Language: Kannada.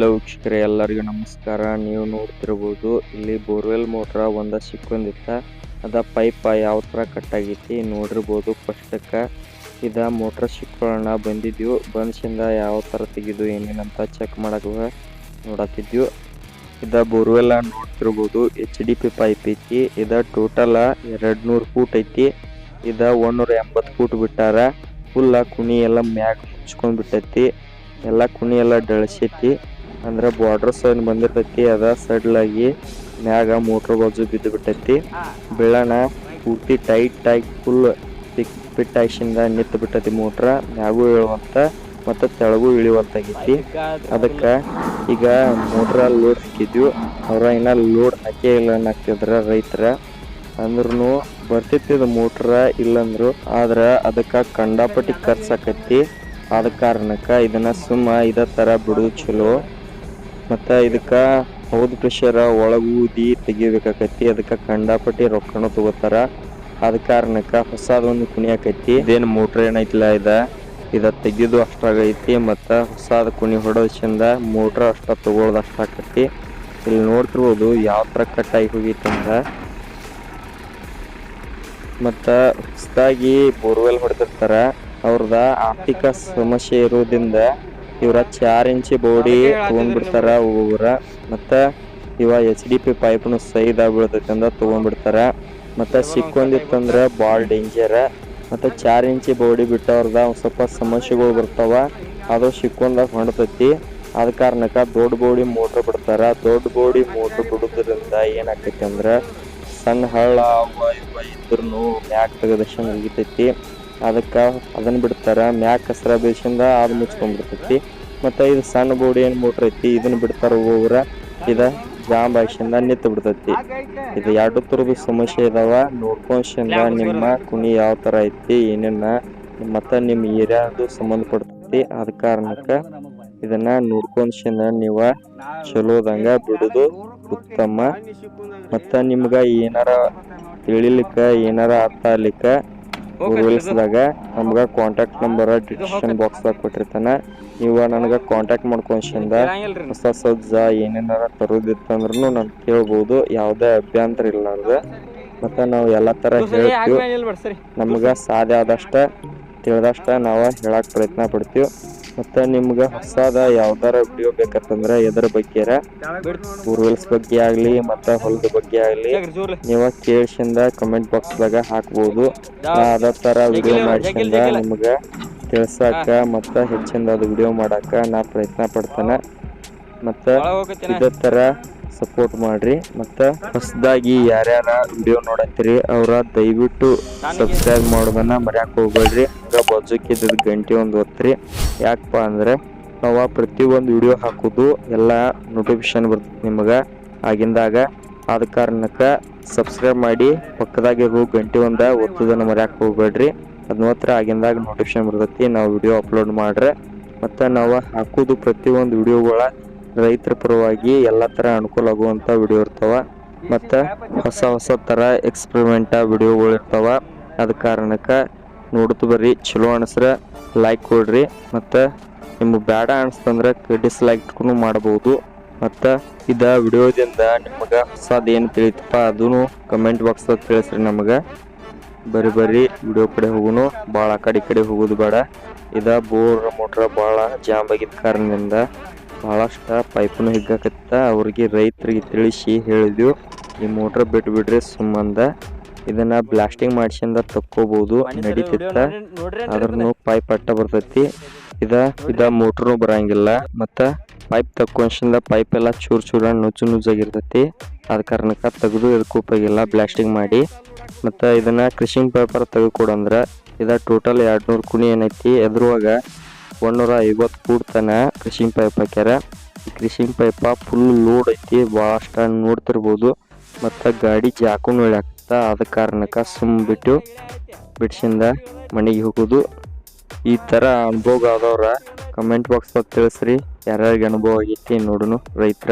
ಹಲೋ ವೀಕ್ಷಕರೇ, ಎಲ್ಲರಿಗೂ ನಮಸ್ಕಾರ. ನೀವು ನೋಡ್ತಿರ್ಬೋದು, ಇಲ್ಲಿ ಬೋರ್ವೆಲ್ ಮೋಟ್ರ ಒಂದ ಸಿಕ್ಕೊಂದಿತ್ತ. ಅದ ಪೈಪ್ ಯಾವ ಥರ ಕಟ್ ಆಗೈತಿ ನೋಡಿರ್ಬೋದು. ಫಸ್ಟಕ್ಕೆ ಇದ ಮೋಟ್ರ್ ಸಿಕ್ಕೊಳ್ಳೋಣ ಬಂದಿದ್ವು ಬಂದ್ಸಿಂದ ಯಾವ ಥರ ತೆಗಿದು ಏನೇನಂತ ಚೆಕ್ ಮಾಡೋಕೆ ನೋಡತ್ತಿದ್ವು ಇದ ಬೋರ್ವೆಲ್ ನೋಡ್ತಿರ್ಬೋದು ಎಚ್ ಡಿ ಪಿ ಪೈಪ್ ಐತಿ. ಇದ ಟೋಟಲ್ ಎರಡು ನೂರು ಫೂಟ್ ಐತಿ. ಇದ ಒಂದೂರ ಎಂಬತ್ತು ಫೂಟ್ ಬಿಟ್ಟಾರ. ಫುಲ್ಲ ಕುಣಿ ಎಲ್ಲ ಮ್ಯಾಗ ಮುಚ್ಕೊಂಡ್ ಬಿಟ್ಟೈತಿ. ಎಲ್ಲ ಕುಣಿ ಎಲ್ಲ ಡಳಸೈತಿ ಅಂದ್ರೆ ಬಾರ್ಡರ್ ಸೈಡ್ ಬಂದಿರ್ತೈತಿ ಅದ ಸಡ್ಲಾಗಿ ಮ್ಯಾಗ ಮೋಟ್ರ್ ಬಾಜು ಬಿದ್ದು ಬಿಟ್ಟೈತಿ ಬೆಳ್ಳನ ಪೂರ್ತಿ ಟೈಟ್ ಆಗಿ ಫುಲ್ ಪಿಕ್ ಪಿಟ್ ಆಯ್ಸಿಂದ ನಿತ್ತು ಬಿಟ್ಟೈತಿ ಮೋಟ್ರ ಮ್ಯಾಗೂ ಇಳುವಂತ ಮತ್ತು ತೆಳಗೂ ಇಳಿಯುವಂತಾಗೈತಿ ಅದಕ್ಕೆ ಈಗ ಮೋಟ್ರ ಲೋಡ್ ಹಾಕಿದ್ವಿ. ಅವ್ರ ಇನ್ನ ಲೋಡ್ ಹಾಕೇ ಇಲ್ಲ ಅನ್ನಕ್ತಿದ್ರ ರೈತರ. ಅಂದ್ರೂ ಬರ್ತಿತ್ತು ಇದು ಮೋಟ್ರ ಇಲ್ಲಂದ್ರು ಆದ್ರೆ ಅದಕ್ಕೆ ಕಂಡಾಪಟ್ಟಿ ಖರ್ಚಾಕೈತಿ ಆದ ಕಾರಣಕ್ಕೆ ಇದನ್ನ ಸುಮ್ಮ ಇದ ಥರ ಬಿಡೋದು ಚಲೋ. ಮತ್ತು ಇದಕ್ಕೆ ಹೌದ್ ಪ್ರೆಷರ್ ಒಳಗೂದಿ ಊದಿ ಅದಕ್ಕ ಕಂಡಾಪಟ್ಟಿ ರೊಕ್ಕನೂ ತಗೋತಾರ. ಆದ ಕಾರಣಕ್ಕೆ ಹೊಸದೊಂದು ಕುಣಿ ಆಕೈತಿ. ಇದೇನು ಮೋಟ್ರ್ ಏನೈತಿಲ್ಲ ಇದ? ಇದ ತೆಗಿಯೋದು ಅಷ್ಟಾಗೈತಿ ಮತ್ತು ಹೊಸದ ಕುಣಿ ಹೊಡೋದ್ರಿಂದ ಮೋಟ್ರ್ ಅಷ್ಟ ತಗೊಳ್ಳೋದು ಅಷ್ಟಾಕೈತಿ ಇಲ್ಲಿ ನೋಡ್ತಿರ್ಬೋದು ಯಾವ ಥರ ಕಟ್ಟಾಗಿ ಅಂತ. ಮತ್ತು ಹೊಸದಾಗಿ ಬೋರ್ವೆಲ್ ಹೊಡೆದಿರ್ತಾರ. ಅವ್ರದ ಆರ್ಥಿಕ ಸಮಸ್ಯೆ ಇರೋದ್ರಿಂದ ಇವ್ರ ಚಾರ್ ಇಂಚಿ ಬೋಡಿ ತಗೊಂಡ್ಬಿಡ್ತಾರ ಒಬ್ಬೊಬ್ಬರ ಮತ್ತು ಇವ ಎಚ್ ಡಿ ಪಿ ಪೈಪ್ನು ಸೈದ ಬೀಳ್ತೈತಿ ಅಂದ ತಗೊಂಡ್ಬಿಡ್ತಾರ. ಮತ್ತು ಸಿಕ್ಕೊಂದಿತ್ತಂದ್ರೆ ಭಾಳ ಡೇಂಜರ್ ಮತ್ತು ಚಾರ್ ಇಂಚಿ ಬೋಡಿ ಬಿಟ್ಟವ್ರದ ಒಂದು ಸ್ವಲ್ಪ ಸಮಸ್ಯೆಗಳು ಬರ್ತಾವ. ಅದು ಸಿಕ್ಕೊಂಡಾಗ ಹೊಂಡ್ತೈತಿ ಆದ ಕಾರಣಕ್ಕೆ ದೊಡ್ಡ ಬೋಡಿ ಮೋಟ್ರ್ ಬಿಡ್ತಾರ. ದೊಡ್ಡ ಬೋಡಿ ಮೋಟ್ರ್ ಬಿಡೋದ್ರಿಂದ ಏನಾಗ್ತೈತಿ ಅಂದ್ರೆ ಸಣ್ಣ ಹಳ್ಳ ಅವ ಇವ ಇದ್ರೂ ಮ್ಯಾಕ್ ತೆಗೆದಷ್ಟು ಮುಗಿತೈತಿ ಅದಕ್ಕೆ ಅದನ್ನ ಬಿಡ್ತಾರ. ಮ್ಯಾಕ್ ಕಸರ ಬೇಸಿಂದ ಅದು ಮುಚ್ಕೊಂಡ್ಬಿಡ್ತೈತಿ. ಮತ್ತು ಇದು ಸಣ್ಣ ಬೋಡಿ ಏನು ಮೋಟ್ರ್ ಐತಿ, ಇದನ್ನ ಬಿಡ್ತಾರ ಒಬ್ಬೊಬ್ರ ಇದ ಜಾಮ್ ಬಾಯಿಸಿಂದ ನಿಂತು ಬಿಡ್ತೈತಿ. ಇದು ಎರಡು ಥರದ ಸಮಸ್ಯೆ ಇದಾವ. ನೋಡ್ಕೊಂಡ್ಸಿಂದ ನಿಮ್ಮ ಕುಣಿ ಯಾವ ಥರ ಐತಿ, ಏನೇನ, ಮತ್ತು ನಿಮ್ಮ ಏರಿಯಾದು ಸಂಬಂಧಪಡ್ತೈತಿ. ಆದ ಕಾರಣಕ್ಕೆ ಇದನ್ನ ನೋಡ್ಕೊಂಡ್ಸಿಂದ ನೀವು ಚಲೋದಂಗ ಬಿಡುದು ಉತ್ತಮ. ಮತ್ತು ನಿಮ್ಗೆ ಏನಾರ ತಿಳಿಲಿಕ್ಕ, ಏನಾರ ಅರ್ಥ ಆಗ್ಲಿಕ್ಕ ದಾಗ ನಮ್ಗೆ ಕಾಂಟ್ಯಾಕ್ಟ್ ನಂಬರ್ ಡಿಸ್ಕ್ರಿಪ್ಷನ್ ಬಾಕ್ಸ್ದಾಗ ಕೊಟ್ಟಿರ್ತಾನೆ. ನೀವು ನನಗೆ ಕಾಂಟ್ಯಾಕ್ಟ್ ಮಾಡ್ಕೊಂಡ್ಸಿಂದ ಹೊಸ ಸಜ್ಜ ಏನೇನಾರ ತರೋದಿತ್ತಂದ್ರೂ ನಾನು ಕೇಳ್ಬೋದು. ಯಾವುದೇ ಅಭ್ಯಂತರ ಇರ್ಲಾರ್ದ ಮತ್ತು ನಾವು ಎಲ್ಲ ಥರ ಹೇಳ್ತೀವಿ. ನಮ್ಗೆ ಸಾಧ್ಯ ಆದಷ್ಟ ತಿಳಿದಷ್ಟ ನಾವು ಹೇಳಕ್ಕೆ ಪ್ರಯತ್ನ ಪಡ್ತೀವಿ. ಮತ್ತು ನಿಮ್ಗೆ ಹೊಸದ ಯಾವ್ದಾರ ವಿಡಿಯೋ ಬೇಕಂತಂದ್ರೆ ಎದ್ರ ಬಗ್ಗೆ ಬೋರ್ವೆಲ್ಸ್ ಬಗ್ಗೆ ಆಗಲಿ ಮತ್ತು ಹೊಲದ ಬಗ್ಗೆ ಆಗಲಿ ನೀವು ಕೇಳ್ಸಿಂದ ಕಮೆಂಟ್ ಬಾಕ್ಸ್ದಾಗ ಹಾಕ್ಬೋದು. ಅದ ಥರ ವಿಡಿಯೋ ಮಾಡಿಸಿಂದ ನಿಮ್ಗೆ ತಿಳ್ಸಾಕ ಮತ್ತು ಹೆಚ್ಚಿಂದ ಅದು ವಿಡಿಯೋ ಮಾಡಾಕ ನಾ ಪ್ರಯತ್ನ ಪಡ್ತೇನೆ. ಮತ್ತು ಇದೇ ಥರ ಸಪೋರ್ಟ್ ಮಾಡ್ರಿ. ಮತ್ತು ಹೊಸದಾಗಿ ಯಾರ್ಯಾರ ವಿಡಿಯೋ ನೋಡತ್ತೀರಿ, ಅವರ ದಯವಿಟ್ಟು ಸಬ್ಸ್ಕ್ರೈಬ್ ಮಾಡೋದನ್ನ ಮರ್ಯಾಕ ಹೋಗ್ಬೇಡ್ರಿ. ಹಂಗ ಬಾಜುಕಿದ್ದ ಗಂಟೆ ಒಂದು ಒತ್ತ್ರಿ ಯಾಕಪ್ಪ ಅಂದ್ರೆ ನಾವು ಪ್ರತಿಯೊಂದು ವಿಡಿಯೋ ಹಾಕೋದು ಎಲ್ಲ ನೋಟಿಫಿಕೇಶನ್ ಬರ್ತದೆ ನಿಮಗೆ. ಆಗಿಂದಾಗ ಆದ ಕಾರಣಕ್ಕೆ ಸಬ್ಸ್ಕ್ರೈಬ್ ಮಾಡಿ ಪಕ್ಕದಾಗಿರೋ ಗಂಟೆ ಒಂದ ಒತ್ತುದನ್ನು ಮರ್ಯಾಕೆ ಹೋಗ್ಬೇಡ್ರಿ. ಅದ್ ಮಾತ್ರ ಆಗಿಂದಾಗ ನೋಟಿಫಿಕೇಶನ್ ಬರ್ತೈತಿ, ನಾವು ವಿಡಿಯೋ ಅಪ್ಲೋಡ್ ಮಾಡ್ರೆ. ಮತ್ತು ನಾವು ಹಾಕೋದು ಪ್ರತಿಯೊಂದು ವಿಡಿಯೋಗಳ ರೈತರ ಪರವಾಗಿ ಎಲ್ಲ ಥರ ಅನುಕೂಲ ಆಗುವಂಥ ವಿಡಿಯೋ ಇರ್ತಾವೆ. ಮತ್ತು ಹೊಸ ಹೊಸ ಥರ ಎಕ್ಸ್ಪ್ರಿಮೆಂಟ ವಿಡಿಯೋಗಳು ಇರ್ತವೆ. ಅದ ಕಾರಣಕ್ಕೆ ನೋಡ್ತು ಬರ್ರಿ, ಚಲೋ ಅನಿಸ್ರೆ ಲೈಕ್ ಕೊಡ್ರಿ. ಮತ್ತು ನಿಮ್ಗೆ ಬೇಡ ಅನಿಸ್ತಂದ್ರೆ ಡಿಸ್ಲೈಕ್ನು ಮಾಡ್ಬೋದು. ಮತ್ತು ಇದ ವಿಡಿಯೋದಿಂದ ನಿಮಗೆ ಹೊಸದೇನು ತಿಳಿತಪ್ಪ ಅದೂ ಕಮೆಂಟ್ ಬಾಕ್ಸ್ದಾಗ ತಿಳಿಸ್ರಿ ನಮಗೆ. ಬರೀ ಬರೀ ವಿಡಿಯೋ ಕಡೆ ಹೋಗುನು. ಭಾಳ ಕಡೆ ಕಡೆ ಹೋಗೋದು ಬೇಡ. ಇದ ಬೋರ್ ಮೋಟ್ರ್ ಭಾಳ ಜಾಮ್ ಆಗಿದ್ದ ಕಾರಣದಿಂದ ಭಾಳಷ್ಟು ಪೈಪನ್ನು ಹಿಗ್ಗಾಕತ್ತ ಅವ್ರಿಗೆ ರೈತರಿಗೆ ತಿಳಿಸಿ ಹೇಳಿದ್ವು. ಈ ಮೋಟ್ರ್ ಬಿಟ್ಟು ಬಿಡ್ರಿ ಸುಮ್ಮಂದ ಇದನ್ನ ಬ್ಲಾಸ್ಟಿಂಗ್ ಮಾಡಿಸಿಂದ ತಕ್ಕೋಬಹುದು ನಡೀತಿತ್ತ ಅದ್ರೂ ಪೈಪ್ ಅಟ್ಟ ಬರ್ತೈತಿ. ಇದ ಇದ ಮೋಟ್ರು ಬರಂಗಿಲ್ಲ. ಮತ್ತ ಪೈಪ್ ತಕ್ಕೊಂಡ್ಸಿಂದ ಪೈಪ್ ಎಲ್ಲ ಚೂರ್ ಚೂರ ನುಚ್ಚು ನುಜ್ಜಾಗಿರ್ತೈತಿ. ಅದ ಕಾರಣಕ್ಕ ತೆಗೆದು ಇದಕ್ಕೆ ಉಪಯೋಗಿಲ್ಲ ಬ್ಲಾಸ್ಟಿಂಗ್ ಮಾಡಿ. ಮತ್ತ ಇದನ್ನ ಕ್ರಿಶಿಂಗ್ ಪೇಪರ್ ತೆಗೆದುಕೊಡಂದ್ರ ಇದ ಟೋಟಲ್ ಎರಡು ನೂರು ಕುಣಿ ಏನೈತಿ. ಎದ್ರುವಾಗ ಒಂದೂರ ಐವತ್ತು ಕೂಡ್ತಾನೆ ತನ ಕೃಷಿಂಗ್ ಪೈಪ್ ಹಾಕ್ಯಾರ. ಈ ಕೃಷಿಂಗ್ ಪೈಪ ಫುಲ್ ಲೋಡ್ ಐತಿ, ಭಾಳಷ್ಟು ನೋಡ್ತಿರ್ಬೋದು. ಮತ್ತು ಗಾಡಿ ಜಾಕು ಇಳ್ಯಾಕ್ತ ಅದ ಕಾರಣಕ್ಕೆ ಸುಮ್ ಬಿಟ್ಟು ಬಿಡ್ಸಿಂದ ಮನೆಗೆ ಹೋಗೋದು. ಈ ಥರ ಅನುಭವ ಆದವ್ರ ಕಮೆಂಟ್ ಬಗ್ಗೆ ತಿಳಿಸ್ರಿ, ಯಾರ್ಯಾರಿಗೆ ಅನುಭವ ಆಗೈತಿ ನೋಡುನು ರೈತರ.